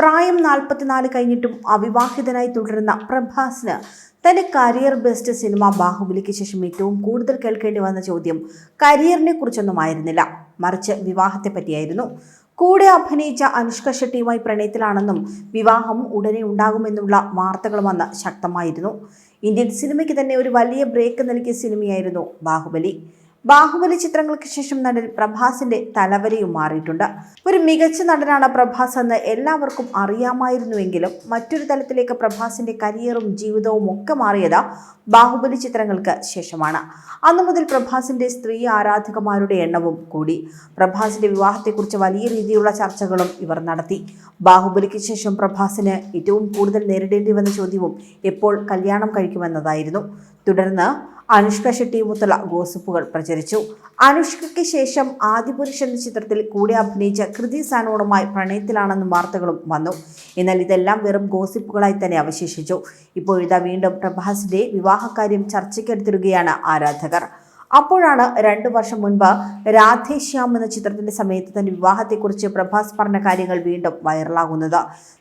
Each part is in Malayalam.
പ്രായം നാൽപ്പത്തിനാല് കഴിഞ്ഞിട്ടും അവിവാഹിതനായി തുടരുന്ന പ്രഭാസിന് തന്റെ കരിയർ ബെസ്റ്റ് സിനിമ ബാഹുബലിക്ക് ശേഷം ഏറ്റവും കൂടുതൽ കേൾക്കേണ്ടി വന്ന ചോദ്യം കരിയറിനെ കുറിച്ചൊന്നും ആയിരുന്നില്ല മറിച്ച് വിവാഹത്തെ പറ്റിയായിരുന്നു. കൂടെ അഭിനയിച്ച അനുഷ്ക ഷെട്ടിയുമായി പ്രണയത്തിലാണെന്നും വിവാഹം ഉടനെ ഉണ്ടാകുമെന്നുള്ള വാർത്തകൾ വന്ന് ശക്തമായിരുന്നു. ഇന്ത്യൻ സിനിമയ്ക്ക് തന്നെ ഒരു വലിയ ബ്രേക്ക് നൽകിയ സിനിമയായിരുന്നു ബാഹുബലി. ബാഹുബലി ചിത്രങ്ങൾക്ക് ശേഷം നടൻ പ്രഭാസിന്റെ തലവരയും മാറിയിട്ടുണ്ട്. ഒരു മികച്ച നടനാണ് പ്രഭാസ് എന്ന് എല്ലാവർക്കും അറിയാമായിരുന്നുവെങ്കിലും മറ്റൊരു തലത്തിലേക്ക് പ്രഭാസിന്റെ കരിയറും ജീവിതവും ഒക്കെ മാറിയത് ബാഹുബലി ചിത്രങ്ങൾക്ക് ശേഷമാണ്. അന്നു മുതൽ പ്രഭാസിന്റെ സ്ത്രീ ആരാധകമാരുടെ എണ്ണവും കൂടി. പ്രഭാസിന്റെ വിവാഹത്തെക്കുറിച്ച് വലിയ രീതിയിലുള്ള ചർച്ചകളും ഇവർ നടത്തി. ബാഹുബലിക്ക് ശേഷം പ്രഭാസിന് ഏറ്റവും കൂടുതൽ നേരിടേണ്ടി വന്ന ചോദ്യവും എപ്പോൾ കല്യാണം കഴിക്കുമെന്നതായിരുന്നു. തുടർന്ന് അനുഷ്ക ഷെട്ടി മുത്തല ഗോസിപ്പുകൾ പ്രചരിച്ചു. അനുഷ്കയ്ക്ക് ശേഷം ആദിപുരുഷ് എന്ന ചിത്രത്തിൽ കൂടെ അഭിനയിച്ച കൃതി സാനോണുമായി പ്രണയത്തിലാണെന്ന വാർത്തകളും വന്നു. എന്നാൽ ഇതെല്ലാം വെറും ഗോസിപ്പുകളായി തന്നെ അവശേഷിച്ചു. ഇപ്പോഴിതാ വീണ്ടും പ്രഭാസിന്റെ വിവാഹകാര്യം ചർച്ചയ്ക്കെടുത്തിടുകയാണ് ആരാധകർ. അപ്പോഴാണ് രണ്ടു വർഷം മുൻപ് രാധേശ്യാം എന്ന ചിത്രത്തിന്റെ സമയത്ത് തന്റെ വിവാഹത്തെക്കുറിച്ച് പ്രഭാസ് പറഞ്ഞ കാര്യങ്ങൾ വീണ്ടും വൈറലാകുന്നത്.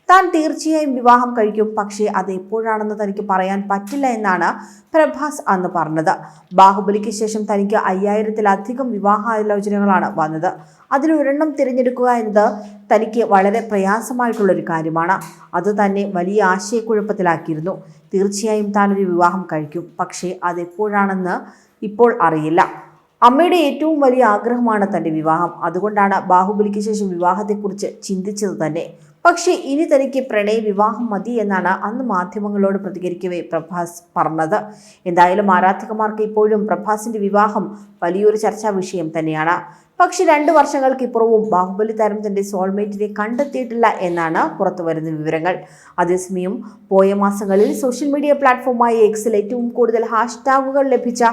താൻ തീർച്ചയായും വിവാഹം കഴിക്കും പക്ഷേ അത് എപ്പോഴാണെന്ന് തനിക്ക് പറയാൻ പറ്റില്ല എന്നാണ് പ്രഭാസ് അന്ന് പറഞ്ഞത്. ബാഹുബലിക്ക് ശേഷം തനിക്ക് അയ്യായിരത്തിലധികം വിവാഹാലോചനകളാണ് വന്നത്. അതിലൊരെണ്ണം തിരഞ്ഞെടുക്കുക എന്നത് തനിക്ക് വളരെ പ്രയാസമായിട്ടുള്ളൊരു കാര്യമാണ്. അത് തന്നെ വലിയ ആശയക്കുഴപ്പത്തിലാക്കിയിരുന്നു. തീർച്ചയായും താനൊരു വിവാഹം കഴിക്കും പക്ഷേ അതെപ്പോഴാണെന്ന് ഇപ്പോൾ അറിയില്ല. അമ്മയുടെ ഏറ്റവും വലിയ ആഗ്രഹമാണ് തന്റെ വിവാഹം. അതുകൊണ്ടാണ് ബാഹുബലിക്ക് ശേഷം വിവാഹത്തെക്കുറിച്ച് ചിന്തിച്ചത് തന്നെ. പക്ഷേ ഇനി തനിക്ക് പ്രണയ വിവാഹം മതി എന്നാണ് അന്ന് മാധ്യമങ്ങളോട് പ്രതികരിക്കവേ പ്രഭാസ് പറഞ്ഞത്. എന്തായാലും ആരാധകമാർക്ക് ഇപ്പോഴും പ്രഭാസിന്റെ വിവാഹം വലിയൊരു ചർച്ചാ വിഷയം തന്നെയാണ്. പക്ഷെ രണ്ട് വർഷങ്ങൾക്ക് ഇപ്പുറവും ബാഹുബലി താരം തന്റെ സോൾമേറ്റിനെ കണ്ടെത്തിയിട്ടില്ല എന്നാണ് പുറത്തു വരുന്ന വിവരങ്ങൾ. അതേസമയം പോയ മാസങ്ങളിൽ സോഷ്യൽ മീഡിയ പ്ലാറ്റ്ഫോമായ എക്സിൽ ഏറ്റവും കൂടുതൽ ഹാഷ്ടാഗുകൾ ലഭിച്ച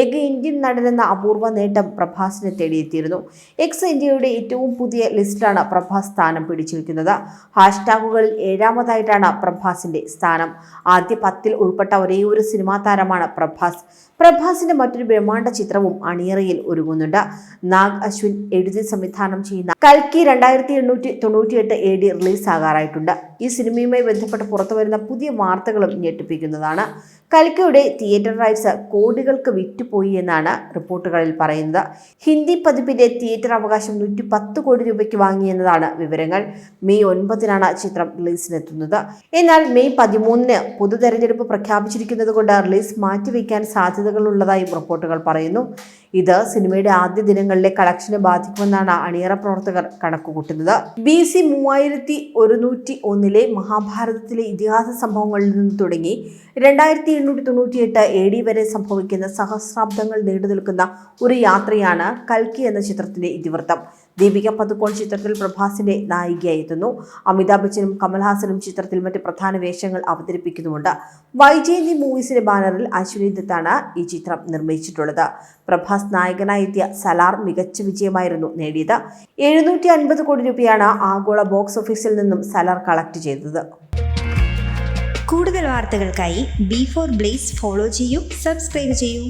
ഏക ഇന്ത്യൻ നടനെന്ന അപൂർവ നേട്ടം പ്രഭാസിനെ തേടിയെത്തിയിരുന്നു. എക്സ് ഇന്ത്യയുടെ ഏറ്റവും പുതിയ ലിസ്റ്റിലാണ് പ്രഭാസ് സ്ഥാനം പിടിച്ചിരിക്കുന്നത്. ഹാഷ്ടാഗുകളിൽ ഏഴാമതായിട്ടാണ് പ്രഭാസിന്റെ സ്ഥാനം. ആദ്യ പത്തിൽ ഉൾപ്പെട്ട ഒരേ ഒരു സിനിമാ താരമാണ് പ്രഭാസ്. പ്രഭാസിന്റെ മറ്റൊരു ബ്രഹ്മാണ്ഡ ചിത്രവും അണിയറയിൽ ഒരുങ്ങുന്നുണ്ട്. നാഗ് അശ്വിൻ എഴുതി സംവിധാനം ചെയ്യുന്ന കൽക്കി രണ്ടായിരത്തി എണ്ണൂറ്റി തൊണ്ണൂറ്റിയെട്ട് എ ഡി റിലീസ് ആകാറായിട്ടുണ്ട് ഈ സിനിമയുമായി ബന്ധപ്പെട്ട് പുറത്തു വരുന്ന പുതിയ വാർത്തകളും ഞെട്ടിപ്പിക്കുന്നതാണ്. കൽക്കിയുടെ തിയേറ്റർ റൈറ്റ്സ് കോടികൾക്ക് വിറ്റുപോയി എന്നാണ് റിപ്പോർട്ടുകളിൽ പറയുന്നത്. ഹിന്ദി പതിപ്പിന്റെ തിയേറ്റർ അവകാശം നൂറ്റി പത്ത് കോടി രൂപയ്ക്ക് വാങ്ങിയെന്നതാണ് വിവരങ്ങൾ. മെയ് ഒൻപതിനാണ് ചിത്രം റിലീസിനെത്തുന്നത്. എന്നാൽ മെയ് പതിമൂന്നിന് പൊതു തെരഞ്ഞെടുപ്പ് പ്രഖ്യാപിച്ചിരിക്കുന്നത് കൊണ്ട് റിലീസ് മാറ്റിവെക്കാൻ സാധ്യതകളുള്ളതായും റിപ്പോർട്ടുകൾ പറയുന്നു. ഇത് സിനിമയുടെ ആദ്യ ദിനങ്ങളിലെ കളക്ഷനെ ബാധിക്കുമെന്നാണ് അണിയറ പ്രവർത്തകർ കണക്കുകൂട്ടുന്നത്. ബി സി മൂവായിരത്തി ഒരുന്നൂറ്റി ഒന്നിലെ മഹാഭാരതത്തിലെ ഇതിഹാസ സംഭവങ്ങളിൽ നിന്ന് തുടങ്ങി രണ്ടായിരത്തി എണ്ണൂറ്റി തൊണ്ണൂറ്റിയെട്ട് എ ഡി വരെ സംഭവിക്കുന്ന സഹസ്രാബ്ദങ്ങൾ നീണ്ടു നിൽക്കുന്ന ഒരു യാത്രയാണ് കൽക്കി എന്ന ചിത്രത്തിന്റെ ഇതിവൃത്തം. ദീപിക പതുക്കോൺ ചിത്രത്തിൽ പ്രഭാസിന്റെ നായികയായി എത്തുന്നു അമിതാഭ് ബച്ചനും കമൽഹാസനും ചിത്രത്തിൽ മറ്റ് പ്രധാന വേഷങ്ങൾ അവതരിപ്പിക്കുന്നുമുണ്ട്. വൈജയന്തി മൂവീസിന്റെ ബാനറിൽ അശ്വിനി ദത്താണ് ഈ ചിത്രം നിർമ്മിച്ചിട്ടുള്ളത്. പ്രഭാസ് നായകനായി എത്തിയ സലാർ മികച്ച വിജയമായിരുന്നു നേടിയത്. എഴുന്നൂറ്റി അൻപത് കോടി രൂപയാണ് ആഗോള ബോക്സ് ഓഫീസിൽ നിന്നും സലാർ കളക്ട് ചെയ്തത്. കൂടുതൽ വാർത്തകൾക്കായി ബി ഫോർ ബ്ലേസ് ഫോളോ ചെയ്യൂ സബ്സ്ക്രൈബ് ചെയ്യൂ.